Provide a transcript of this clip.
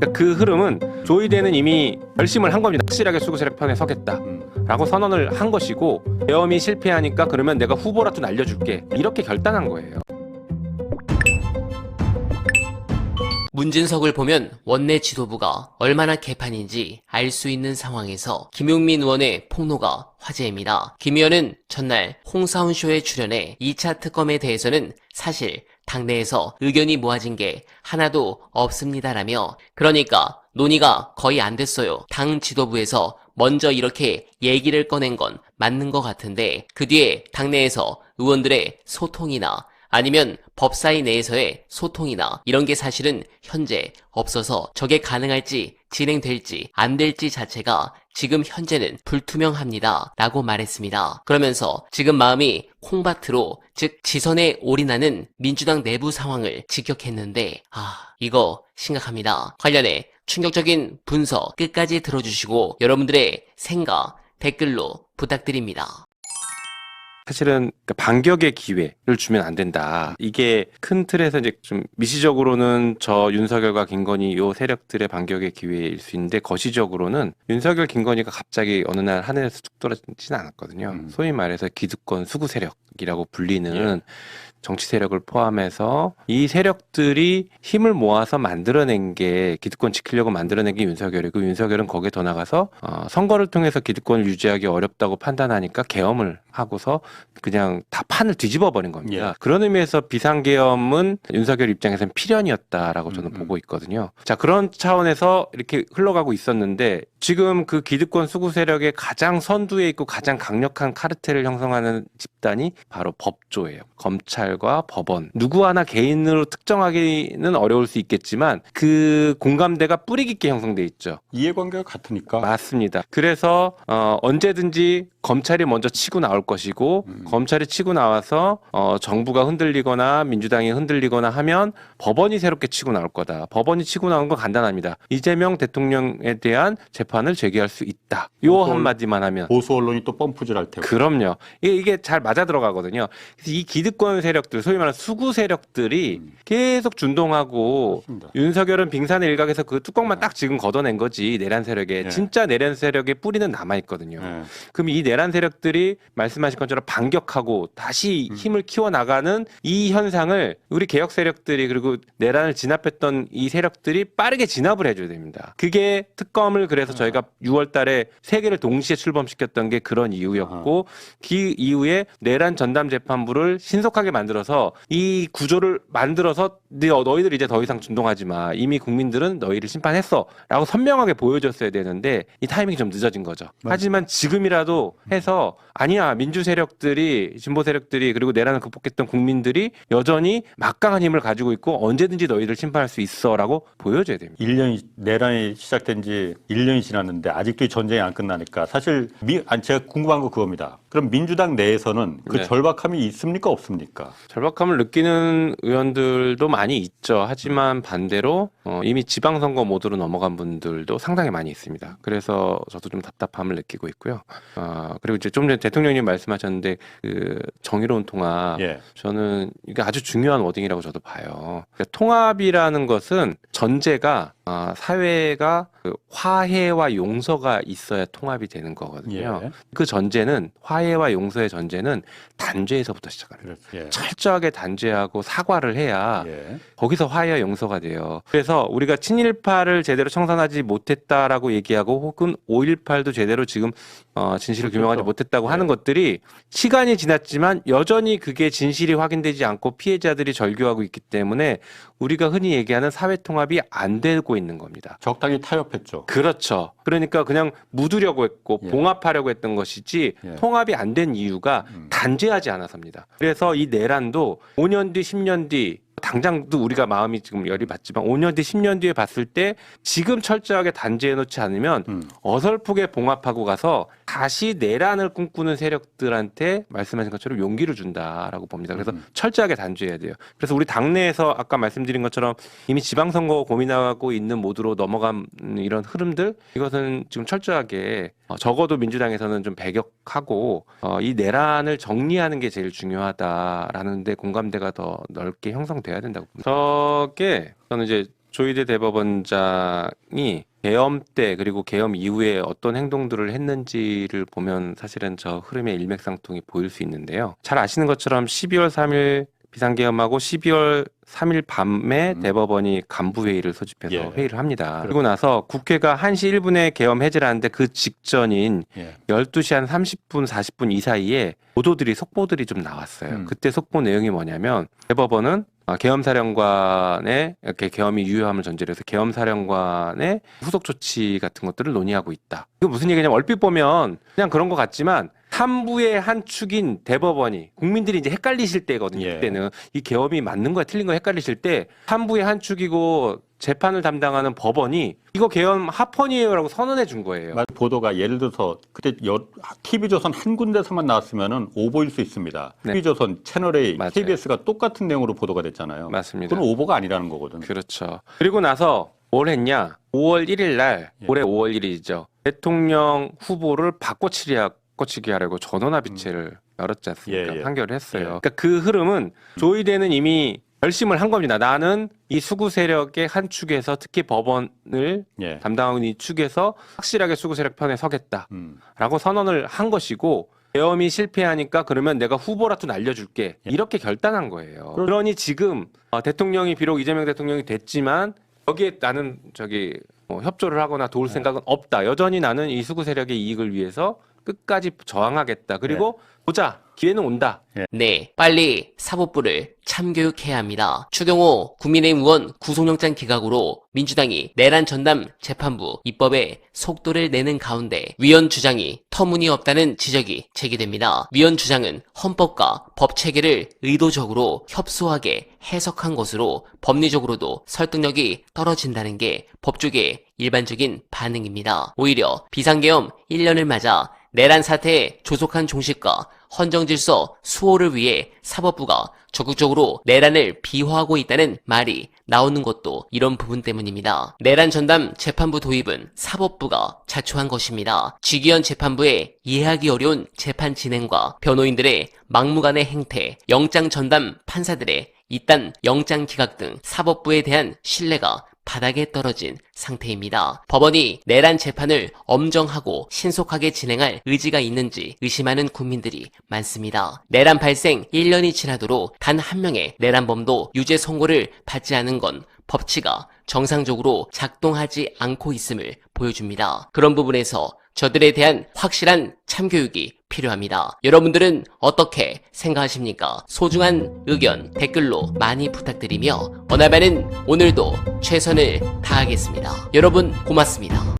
그러니까 그 흐름은 조이대는 이미 결심을 한 겁니다. 확실하게 수구 세력 편에 서겠다. 음. 라고 선언을 한 것이고 계엄이 실패하니까 그러면 내가 후보라도 날려줄게 이렇게 결단한 거예요. 문진석을 보면 원내 지도부가 얼마나 개판인지 알 수 있는 상황에서 김용민 의원의 폭로가 화제입니다. 김 의원은 전날 홍사훈 쇼에 출연해 2차 특검에 대해서는 사실 당내에서 의견이 모아진 게 하나도 없습니다라며 그러니까 논의가 거의 안 됐어요. 당 지도부에서 먼저 이렇게 얘기를 꺼낸 건 맞는 것 같은데 그 뒤에 당내에서 의원들의 소통이나 아니면 법사위 내에서의 소통이나 이런 게 사실은 현재 없어서 저게 가능할지 진행될지 안 될지 자체가 지금 현재는 불투명합니다. 라고 말했습니다. 그러면서 지금 마음이 콩밭으로 즉 지선에 올인하는 민주당 내부 상황을 직격했는데 아 이거 심각합니다. 관련해 충격적인 분석 끝까지 들어주시고 여러분들의 생각 댓글로 부탁드립니다. 사실은 그 반격의 기회를 주면 안 된다. 이게 큰 틀에서 이제 좀 미시적으로는 저 윤석열과 김건희 요 세력들의 반격의 기회일 수 있는데 거시적으로는 윤석열, 김건희가 갑자기 어느 날 하늘에서 뚝 떨어지진 않았거든요. 음. 소위 말해서 기득권 수구 세력 이라고 불리는 정치 세력을 포함해서 이 세력들이 힘을 모아서 만들어낸 게 기득권 지키려고 만들어낸 게 윤석열이고 윤석열은 거기에 더 나가서 어, 선거를 통해서 기득권을 유지하기 어렵다고 판단하니까 계엄을 하고서 그냥 다 판을 뒤집어 버린 겁니다. 예. 그런 의미에서 비상계엄은 윤석열 입장에서는 필연이었다라고 저는 음, 음. 보고 있거든요. 자 그런 차원에서 이렇게 흘러가고 있었는데 지금 그 기득권 수구 세력의 가장 선두에 있고 가장 강력한 카르텔을 형성하는 집단이 바로 법조예요. 검찰과 법원. 누구 하나 개인으로 특정하기는 어려울 수 있겠지만 그 공감대가 뿌리 깊게 형성돼 있죠. 이해관계가 같으니까. 맞습니다. 그래서 어, 언제든지 검찰이 먼저 치고 나올 것이고 음. 검찰이 치고 나와서 어, 정부가 흔들리거나 민주당이 흔들리거나 하면 법원이 새롭게 치고 나올 거다. 법원이 치고 나온 건 간단합니다. 이재명 대통령에 대한 재판을 제기할 수 있다. 요 보수 언- 한마디만 하면 보수 언론이 또 펌프질할 테고. 그럼요. 이게, 이게 잘 맞아 들어가거든요. 그래서 이 기득권 세력들, 소위 말하는 수구 세력들이 음. 계속 준동하고 맞습니다. 윤석열은 빙산의 일각에서 그 뚜껑만 딱 지금 걷어낸 거지 내란 세력에 예. 진짜 내란 세력의 뿌리는 남아 있거든요. 예. 그럼 이 내란 세력들이 말씀하신 것처럼 반격하고 다시 음. 힘을 키워 나가는 이 현상을 우리 개혁 세력들이 그리고 내란을 진압했던 이 세력들이 빠르게 진압을 해줘야 됩니다. 그게 특검을 그래서 저희가 6월달에 세 개를 동시에 출범시켰던 게 그런 이유였고 그 이후에 내란 전담 재판부를 신속하게 만들어서 이 구조를 만들어서 너- 너희들 이제 더 이상 준동하지 마. 이미 국민들은 너희를 심판했어라고 선명하게 보여줬어야 되는데 이 타이밍이 좀 늦어진 거죠. 맞습니다. 하지만 지금이라도 해서 아니야 민주 세력들이 진보 세력들이 그리고 내란을 극복했던 국민들이 여전히 막강한 힘을 가지고 있고 언제든지 너희들 심판할 수 있어라고 보여줘야 됩니다. 1년이 내란이 시작된 지 1년이 지났는데 아직도 이 전쟁이 안 끝나니까 사실 미, 아니 제가 궁금한 거 그겁니다. 그럼 민주당 내에서는 그 네. 절박함이 있습니까 없습니까? 절박함을 느끼는 의원들도 많이 있죠. 하지만 반대로 어, 이미 지방선거 모드로 넘어간 분들도 상당히 많이 있습니다. 그래서 저도 좀 답답함을 느끼고 있고요. 어, 그리고 이제 좀 전에 대통령님 말씀하셨는데 그 정의로운 통합 예. 저는 이게 아주 중요한 워딩이라고 저도 봐요. 그러니까 통합이라는 것은 전제가 아, 사회가 그 화해와 용서가 있어야 통합이 되는 거거든요. 예. 그 전제는 화해와 용서의 전제는 단죄에서부터 시작합니다. 그렇죠. 예. 철저하게 단죄하고 사과를 해야 예. 거기서 화해와 용서가 돼요. 그래서 우리가 친일파를 제대로 청산하지 못했다라고 얘기하고 혹은 5.18도 제대로 지금 어, 진실을 그렇죠. 규명하지 못했다고 네. 하는 것들이 시간이 지났지만 여전히 그게 진실이 확인되지 않고 피해자들이 절규하고 있기 때문에 우리가 흔히 얘기하는 사회 통합이 안 되고 있는 겁니다. 적당히 타협했죠. 그렇죠. 그러니까 그냥 묻으려고 했고 예. 봉합하려고 했던 것이지 예. 통합이 안 된 이유가 음. 단죄하지 않아서입니다. 그래서 이 내란도 5년 뒤, 10년 뒤 당장도 우리가 마음이 지금 열이 받지만 5년 뒤, 10년 뒤에 봤을 때 지금 철저하게 단죄해 놓지 않으면 음. 어설프게 봉합하고 가서 다시 내란을 꿈꾸는 세력들한테 말씀하신 것처럼 용기를 준다라고 봅니다. 그래서 음. 철저하게 단죄해야 돼요. 그래서 우리 당내에서 아까 말씀드린 것처럼 이미 지방선거 고민하고 있는 모드로 넘어간 이런 흐름들 이것은 지금 철저하게 어, 적어도 민주당에서는 좀 배격하고 어, 이 내란을 정리하는 게 제일 중요하다라는 데 공감대가 더 넓게 형성돼야 된다고 봅니다. 저게 저는 이제 조희대 대법원장이 계엄 때 그리고 계엄 이후에 어떤 행동들을 했는지를 보면 사실은 저 흐름의 일맥상통이 보일 수 있는데요. 잘 아시는 것처럼 12월 3일 비상계엄하고 12월 3일 밤에 음. 대법원이 간부회의를 소집해서 예. 회의를 합니다. 그리고 나서 국회가 1시 1분에 계엄 해제를 하는데 그 직전인 예. 12시 한 30분, 40분 이 사이에 보도들이 속보들이 좀 나왔어요. 음. 그때 속보 내용이 뭐냐면 대법원은 아, 계엄사령관의 이렇게 계엄이 유효함을 전제로 해서 계엄사령관의 후속 조치 같은 것들을 논의하고 있다. 이거 무슨 얘기냐면 얼핏 보면 그냥 그런 것 같지만 삼부의 한 축인 대법원이 국민들이 이제 헷갈리실 때거든요. 예. 그때는 이 계엄이 맞는 거야 틀린 거야 헷갈리실 때 삼부의 한 축이고 재판을 담당하는 법원이 이거 계엄 합헌이에요라고 선언해 준 거예요. 맞- 보도가 예를 들어서 그때 TV조선 한 군데서만 나왔으면은 오보일 수 있습니다. 네. TV조선 채널A, 맞아요. KBS가 똑같은 내용으로 보도가 됐잖아요. 맞습니다. 그건 오보가 아니라는 거거든. 그렇죠. 그리고 나서 뭘 했냐? 5월 1일 날, 예. 올해 5월 1일이죠. 대통령 후보를 바꿔치기 바꿔치기 하려고 전원합의체를 열었지 않습니까? 예, 예. 판결을 했어요. 예. 그러니까 그 흐름은 조의대는 이미 결심을 한 겁니다. 나는 이 수구 세력의 한 축에서 특히 법원을 예. 담당하는 이 축에서 확실하게 수구 세력 편에 서겠다. 음. 라고 선언을 한 것이고 계엄이 실패하니까 그러면 내가 후보라도 날려줄게 예. 이렇게 결단한 거예요. 그렇- 그러니 지금 어, 대통령이 비록 이재명 대통령이 됐지만 여기에 나는 저기 뭐 협조를 하거나 네. 도울 생각은 없다. 여전히 나는 이 수구 세력의 이익을 위해서 끝까지 저항하겠다. 그리고 네. 보자 기회는 온다. 네, 빨리 사법부를 참교육해야 합니다. 추경호 국민의힘 의원 구속영장 기각으로 민주당이 내란 전담 재판부 입법에 속도를 내는 가운데 위원 주장이 터무니없다는 지적이 제기됩니다. 위원 주장은 헌법과 법 체계를 의도적으로 협소하게 해석한 것으로 법리적으로도 설득력이 떨어진다는 게 법조계의 일반적인 반응입니다. 오히려 비상계엄 1년을 맞아 내란 사태의 조속한 종식과 헌정질서 수호를 위해 사법부가 적극적으로 내란을 비호하고 있다는 말이 나오는 것도 이런 부분 때문입니다. 내란 전담 재판부 도입은 사법부가 자초한 것입니다. 지기현 재판부의 이해하기 어려운 재판 진행과 변호인들의 막무가내 행태, 영장 전담 판사들의 이딴 영장 기각 등 사법부에 대한 신뢰가 바닥에 떨어진 상태입니다. 법원이 내란 재판을 엄정하고 신속하게 진행할 의지가 있는지 의심하는 국민들이 많습니다. 내란 발생 1년이 지나도록 단 한 명의 내란범도 유죄 선고를 받지 않은 건 법치가 정상적으로 작동하지 않고 있음을 보여줍니다. 그런 부분에서 저들에 대한 확실한 참교육이 필요합니다. 여러분들은 어떻게 생각하십니까? 소중한 의견 댓글로 많이 부탁드리며 어나바는 오늘도 최선을 다하겠습니다. 여러분 고맙습니다.